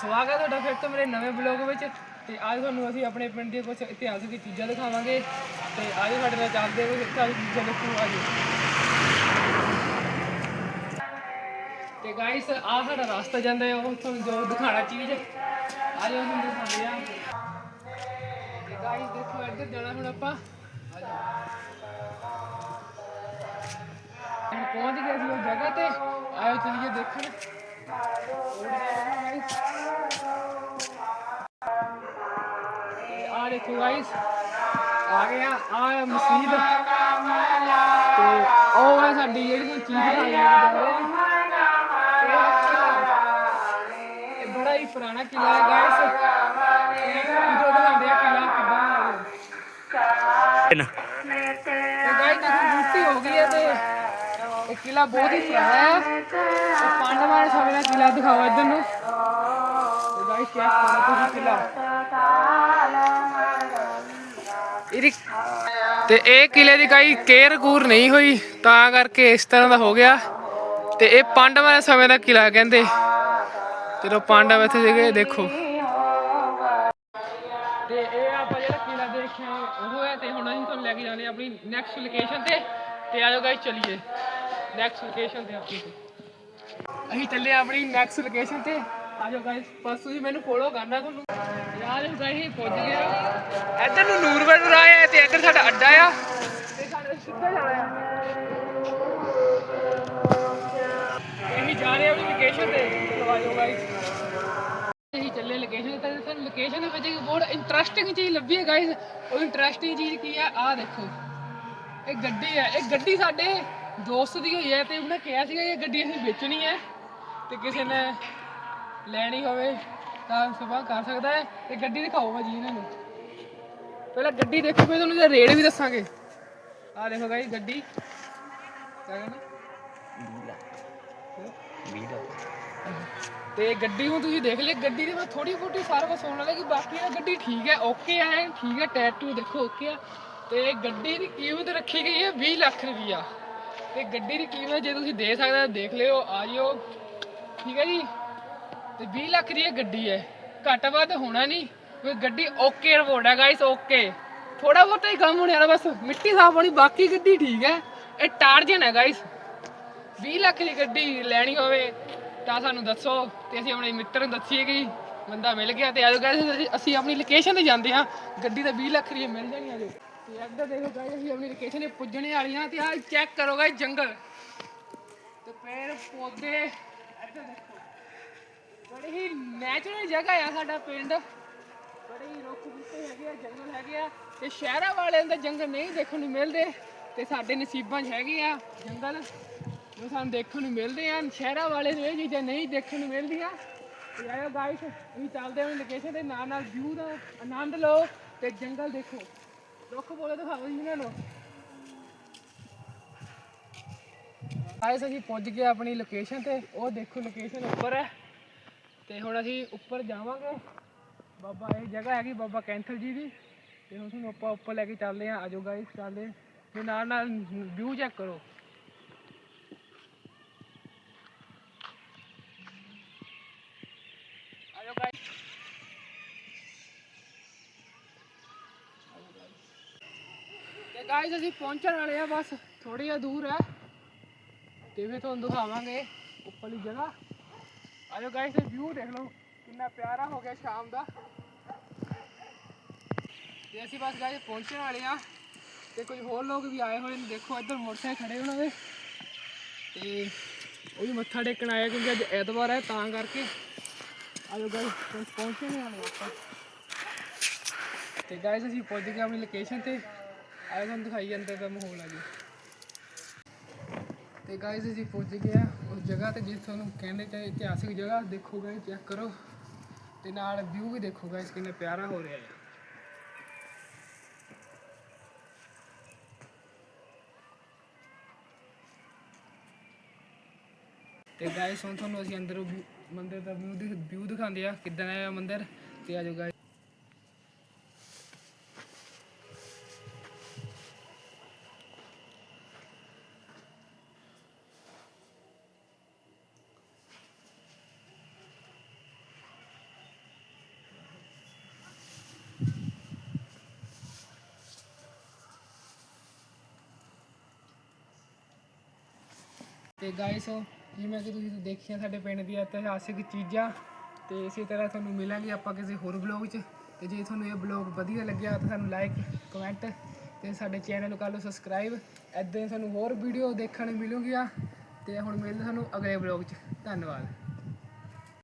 ਸਵਾਗਤ ਹੈ ਤੁਹਾਡਾ ਫਿਰ ਤੋਂ ਮੇਰੇ ਨਵੇਂ ਬਲੌਗ ਵਿੱਚ। ਤੇ ਅੱਜ ਤੁਹਾਨੂੰ ਅਸੀਂ ਆਪਣੇ ਪਿੰਡ ਦੀਆਂ ਕੁਝ ਇਤਿਹਾਸਿਕ ਚੀਜ਼ਾਂ ਦਿਖਾਵਾਂਗੇ। ਤੇ ਅੱਜ ਸਾਡੇ ਨਾਲ ਚੱਲਦੇ ਹੋਏ ਇਤਿਹਾਸਕ ਚੀਜ਼ਾਂ ਦੇਖੋ ਆਜੋ ਤੇ ਗਾਇਸ ਆ ਸਾਡਾ ਰਸਤਾ ਜਾਂਦਾ ਹੈ, ਉਹ ਤੁਹਾਨੂੰ ਜੋ ਦਿਖਾਣਾ ਚੀਜ਼। ਆਜੋ ਤੁਹਾਨੂੰ ਦਿਖਾਉਂਦੇ ਆ ਤੇ ਗਾਇਸ ਦੇਖੋ ਇੱਧਰ ਜਾਣਾ ਹੁਣ ਆਪਾਂ। ਆਜੋ ਪਹੁੰਚ ਗਏ ਸੀ ਉਹ ਜਗ੍ਹਾ ਤੇ। ਆਇਓ ਚਲੀਏ ਦੇਖਣ। ਆ ਦੇਖੋ ਗਾਇਸ ਆ ਗਿਆ ਆ ਮਸਜਿਦ। ਤੇ ਉਹ ਹੈ ਸਾਡੀ ਜਿਹੜੀ ਕੋਈ ਚੀਜ਼ ਬਣਾਈ ਇਹ ਬੜਾ ਹੀ ਪੁਰਾਣਾ ਕਿਲਾ ਹੈ ਗਾਇਸ ਜੋ ਦਿਖਾਉਂਦੇ ਆ ਕਿਲਾ ਕਿੱਦਾਂ ਤੇ ਗਾਇਸ ਬੂਟੀ ਹੋ ਗਈ ਹੈ ਤੇ ਇਹ ਕਿਲਾ ਬਹੁਤ ਹੀ ਪੁਰਾਣਾ ਹੈ। ਤੇ ਪਾਂਡਵਾਂ ਦੇ ਸਮੇਂ ਦਾ ਕਿਲਾ ਦਿਖਾਓ ਇੱਧਰ ਨੂੰ। ਤੇ ਗਾਇਸ ਚੈੱਕ ਕਰੋ ਤੁਸੀਂ ਕਿਲਾ ਇਹਦੀ ਤੇ ਇਹ ਕਿਲੇ ਦੀ ਕੋਈ ਕੇਅਰ ਕੂਰ ਨਹੀਂ ਹੋਈ, ਤਾਂ ਕਰਕੇ ਇਸ ਤਰ੍ਹਾਂ ਦਾ ਹੋ ਗਿਆ। ਤੇ ਇਹ ਪਾਂਡਵਾਂ ਦੇ ਸਮੇਂ ਦਾ ਕਿਲਾ ਕਹਿੰਦੇ। ਜਦੋਂ ਪਾਂਡਵ ਇੱਥੇ ਸੀਗੇ, ਦੇਖੋ। ਤੇ ਇਹ ਆਪਾਂ ਜਿਹੜਾ ਕਿਲਾ ਦੇਖਿਆ, ਉਹ ਹੈ ਤੇ ਹੁਣ ਅਸੀਂ ਤੁਹਾਨੂੰ ਲੈ ਕੇ ਜਾਂਦੇ ਆਪਣੀ ਨੈਕਸਟ ਲੋਕੇਸ਼ਨ ਤੇ। ਤੇ ਆਜੋ ਗਾਇਸ ਚਲੀਏ। ਨੈਕਸਟ ਲੋਕੇਸ਼ਨ ਤੇ ਆਪਣੀ ਅਸੀਂ ਚੱਲੇ ਹਾਂ ਆਪਣੀ ਨੈਕਸਟ ਲੋਕੇਸ਼ਨ ਤੇ। ਆਜੋ ਗਾਇਸ ਬਸ ਤੁਸੀਂ ਮੈਨੂੰ ਫੋਲੋ ਕਰਨਾ ਤੁਹਾਨੂੰ। ਯਾਰ ਅਸੀਂ ਗਾਇਸ ਪਹੁੰਚ ਗਏ ਆ। ਇੱਧਰ ਨੂੰ ਨੂਰਵਰ ਰਾਹ ਹੈ ਤੇ ਇੱਧਰ ਸਾਡਾ ਅੱਡਾ ਆ। ਤੇ ਸਾਡੇ ਸਿੱਧਾ ਜਾਣਾ ਆ। ਅਸੀਂ ਜਾ ਰਹੇ ਹਾਂ ਆਪਣੀ ਲੋਕੇਸ਼ਨ ਤੇ। ਆਜੋ ਗਾਇਸ ਅਸੀਂ ਚੱਲੇ ਲੋਕੇਸ਼ਨ ਤੇ। ਸਾਨੂੰ ਲੋਕੇਸ਼ਨ ਦੇ ਵਿੱਚ ਇੱਕ ਬਹੁਤ ਇੰਟਰਸਟਿੰਗ ਚੀਜ਼ ਲੱਭੀ ਹੈ ਗਾਇਸ ਉਹ ਇੰਟਰਸਟਿੰਗ ਚੀਜ਼ ਕੀ ਹੈ? ਆਹ ਦੇਖੋ। ਇਹ ਗੱਡੀ ਹੈ। ਇਹ ਗੱਡੀ ਸਾਡੇ ਦੋਸਤ ਦੀ ਹੋਈ ਹੈ ਤੇ ਉਹਨੇ ਕਿਹਾ ਸੀਗਾ ਇਹ ਗੱਡੀ ਅਸੀਂ ਵੇਚਣੀ ਹੈ ਤੇ ਕਿਸੇ ਨੇ ਲੈਣੀ ਹੋਵੇ ਤਾਂ ਸਭਾ ਕਰ ਸਕਦਾ ਹੈ। ਤੇ ਗੱਡੀ ਦਿਖਾਓ ਭਾਜੀ ਇਹਨਾਂ ਨੂੰ। ਪਹਿਲਾਂ ਗੱਡੀ ਦੇਖੋ, ਫਿਰ ਤੁਹਾਨੂੰ ਇਹਦਾ ਰੇਟ ਵੀ ਦੱਸਾਂਗੇ। ਆ ਦੇਖੋ ਗਾਇਸ, ਗੱਡੀ। ਕਿਆ ਤੇ ਗੱਡੀ ਨੂੰ ਤੁਸੀਂ ਦੇਖ ਲਿਆ ਗੱਡੀ ਦੇ ਵਿੱਚ ਥੋੜੀ ਬਹੁਤੀ ਫ਼ਰਕ ਹੋਣ ਵਾਲਾ ਕਿ ਬਾਕੀ ਇਹ ਗੱਡੀ ਠੀਕ ਹੈ ਓਕੇ ਹੈ, ਠੀਕ ਹੈ ਟੈਟੂ ਦੇਖੋ ਓਕੇ ਆ ਤੇ ਗੱਡੀ ਦੀ ਕੀਮਤ ਰੱਖੀ ਗਈ ਹੈ 20 ਲੱਖ ਰੁਪਈਆ। ਤੇ ਗੱਡੀ ਦੀ ਕੀਮਤ ਜੇ ਤੁਸੀਂ ਦੇ ਸਕਦੇ ਹੋ, ਦੇਖ ਲਿਓ, ਆ ਜਿਓ। ਠੀਕ ਹੈ ਜੀ? ਤੇ 20 ਲੱਖ ਦੀ ਇਹ ਗੱਡੀ ਹੈ। ਘੱਟ ਵੱਧ ਹੋਣਾ ਨਹੀਂ। ਕੋਈ ਗੱਡੀ ਓਕੇ ਰਿਪੋਰਟ ਹੈ ਗਾਇਸ ਓਕੇ। ਥੋੜਾ ਬਹੁਤਾ ਹੀ ਕੰਮ ਹੋਣੇ ਵਾਲਾ ਬਸ ਮਿੱਟੀ ਸਾਫ਼ ਹੋਣੀ, ਬਾਕੀ ਗੱਡੀ ਠੀਕ ਹੈ। ਇਹ ਟਾਰਜਨ ਹੈ ਗਾਇਸ 20 ਲੱਖ ਦੀ ਗੱਡੀ ਲੈਣੀ ਹੋਵੇ ਤਾਂ ਸਾਨੂੰ ਦੱਸੋ ਤੇ ਅਸੀਂ ਆਪਣੇ ਮਿੱਤਰ ਨੂੰ ਦੱਸੀਏ ਕਿ ਬੰਦਾ ਮਿਲ ਗਿਆ ਤੇ ਆਜੋ ਗਾਇਸ ਅਸੀਂ- ਅਸੀਂ ਆਪਣੀ ਲੋਕੇਸ਼ਨ ਤੇ ਜਾਂਦੇ ਹਾਂ। ਗੱਡੀ ਤਾਂ 20 ਲੱਖ ਦੀ ਮਿਲ ਜਾਣੀ ਆਜੋ ਤੇ ਇੱਧਰ ਦੇਖੋ ਗਾਇਸ ਅਸੀਂ ਆਪਣੀ ਲੋਕੇਸ਼ਨ ਤੇ ਪੁੱਜਣੇ ਵਾਲੀਆਂ ਤੇ ਆਹ ਚੈੱਕ ਕਰੋ ਗਾਇਸ ਜੰਗਲ। ਤੇ ਪੇੜ ਪੌਦੇ, ਇੱਧਰ ਦੇਖੋ। ਬੜੀ ਹੀ ਨੈਚੁਰਲ ਜਗ੍ਹਾ ਆ ਸਾਡਾ ਪਿੰਡ। ਬੜੇ ਹੀ ਰੁੱਖ ਬੂਟੇ ਹੈਗੇ ਆ, ਜੰਗਲ ਹੈਗੇ ਆ। ਤੇ ਸ਼ਹਿਰਾਂ ਵਾਲਿਆਂ ਦਾ ਜੰਗਲ ਨਹੀਂ ਦੇਖਣ ਨੂੰ ਮਿਲਦੇ। ਤੇ ਸਾਡੇ ਨਸੀਬਾਂ 'ਚ ਹੈਗੇ ਆ ਜੰਗਲ। ਜੋ ਸਾਨੂੰ ਦੇਖਣ ਨੂੰ ਮਿਲਦੇ ਆ, ਸ਼ਹਿਰਾਂ ਵਾਲੇ ਨੂੰ ਇਹ ਚੀਜ਼ਾਂ ਨਹੀਂ ਦੇਖਣ ਨੂੰ ਮਿਲਦੀਆਂ। ਤੇ ਆਇਓ ਗਾਇਸ, ਅਸੀਂ ਚੱਲਦੇ ਹਾਂ ਲੋਕੇਸ਼ਨ ਦੇ ਨਾਲ ਨਾਲ ਵਿਊ ਦਾ ਆਨੰਦ ਲਓ ਤੇ ਜੰਗਲ ਦੇਖੋ। ਰੁੱਖ ਬੋਲੇ ਦਿਖਾਓ ਜੀ ਇਹਨਾਂ ਨੂੰ ਅਸੀਂ ਪਹੁੰਚ ਗਏ ਆਪਣੀ ਲੋਕੇਸ਼ਨ ਤੇ। ਉਹ ਦੇਖੋ ਲੋਕੇਸ਼ਨ ਉੱਪਰ ਹੈ। ਤੇ ਹੁਣ ਅਸੀਂ ਉੱਪਰ ਜਾਵਾਂਗੇ। ਬਾਬਾ, ਇਹ ਜਗ੍ਹਾ ਹੈਗੀ ਬਾਬਾ ਕੈਂਥਲ ਜੀ ਦੀ। ਤੇ ਹੁਣ ਤੁਹਾਨੂੰ ਆਪਾਂ ਉੱਪਰ ਲੈ ਕੇ ਚੱਲਦੇ ਆਂ ਆਜੋ ਗਾਇਸ ਚੱਲਦੇ ਤੇ ਨਾਲ ਨਾਲ ਵਿਊ ਚੈੱਕ ਕਰੋ ਆਜੋ ਗਾਇਸ ਤੇ ਗਾਇਸ ਅਸੀਂ ਪਹੁੰਚਣ ਵਾਲੇ ਆ, ਬਸ ਥੋੜੀ ਜਿਹਾ ਦੂਰ ਹੈ ਤੇ ਫਿਰ ਤੁਹਾਨੂੰ ਦਿਖਾਵਾਂਗੇ ਉੱਪਰਲੀ ਜਗ੍ਹਾ। ਆਜੋ ਗਾਇਸ ਇਹ ਵਿਊ ਦੇਖ ਲਓ, ਕਿੰਨਾ ਪਿਆਰਾ ਹੋ ਗਿਆ ਸ਼ਾਮ ਦਾ। ਤੇ ਅਸੀਂ ਬਸ ਗਾਇਸ ਪਹੁੰਚਣ ਵਾਲੇ ਆ। ਤੇ ਕੁਝ ਹੋਰ ਲੋਕ ਵੀ ਆਏ ਹੋਏ ਨੇ, ਦੇਖੋ ਇੱਧਰ ਮੋਟਰਸਾਈਕਲ ਖੜੇ ਉਹਨਾਂ ਦੇ। ਤੇ ਉਹ ਵੀ ਮੱਥਾ ਟੇਕਣ ਆਏ ਕਿਉਂਕਿ ਅੱਜ ਐਤਵਾਰ ਹੈ ਤਾਂ ਕਰਕੇ। ਆਜੋ ਗਾਇਸ ਪਹੁੰਚੇ ਨਹੀਂ ਆਣੇ ਆਪਾਂ। ਤੇ ਗਾਇਸ ਅਸੀਂ ਪਹੁੰਚ ਗਏ ਆਪਣੀ ਲੋਕੇਸ਼ਨ ਤੇ। ਆਏ ਤੁਹਾਨੂੰ ਦਿਖਾਈ ਅੰਦਰ ਦਾ ਮਾਹੌਲ ਆ ਜੀ। ਤੇ ਗਾਇਸ ਅਸੀਂ ਪਹੁੰਚ ਗਏ ਆ ਉਸ ਜਗ੍ਹਾ ਤੇ ਜਿਸ ਤੁਹਾਨੂੰ ਕਹਿੰਦੇ ਚਾਹੇ ਇਤਿਹਾਸਿਕ ਜਗ੍ਹਾ ਦੇਖੋ ਗਾਇਸ ਚੈੱਕ ਕਰੋ। ਤੇ ਨਾਲ ਵਿਊ ਵੀ ਦੇਖੋ ਗਾਇਸ ਕਿੰਨਾ ਪਿਆਰਾ ਹੋ ਰਿਹਾ ਹੈ ਤੇ ਗਾਇਸ ਹੁਣ ਤੁਹਾਨੂੰ ਅਸੀਂ ਅੰਦਰੋਂ ਮੰਦਿਰ ਦਾ ਵਿਊ ਵਿਊ ਦਿਖਾਉਂਦੇ ਆ ਕਿੱਦਾਂ ਦਾ ਹੈ ਮੰਦਿਰ। ਤੇ ਆਜੋ ਗਾਇਸ ਤੇ ਗਾਇਸ ਜਿਵੇਂ ਕਿ ਤੁਸੀਂ ਦੇਖੀਆਂ ਸਾਡੇ ਪਿੰਡ ਦੀਆਂ ਇਤਿਹਾਸਿਕ ਚੀਜ਼ਾਂ, ਤੇ ਇਸੇ ਤਰ੍ਹਾਂ ਤੁਹਾਨੂੰ ਮਿਲਾਂਗੇ ਆਪਾਂ ਕਿਸੇ ਹੋਰ ਬਲੌਗ 'ਚ। ਤੇ ਜੇ ਤੁਹਾਨੂੰ ਇਹ ਬਲੌਗ ਵਧੀਆ ਲੱਗਿਆ, ਤਾਂ ਸਾਨੂੰ ਲਾਈਕ ਕਮੈਂਟ ਤੇ ਸਾਡੇ ਚੈਨਲ ਨੂੰ ਕਰ ਲਓ ਸਬਸਕ੍ਰਾਈਬ ਐਦਾਂ ਹੀ ਸਾਨੂੰ ਹੋਰ ਵੀਡੀਓ ਦੇਖਣ ਨੂੰ ਮਿਲੂਗੀਆਂ, ਤੇ ਹੁਣ ਮਿਲਦੇ ਸਾਨੂੰ ਅਗਲੇ ਬਲੌਗ 'ਚ। ਧੰਨਵਾਦ।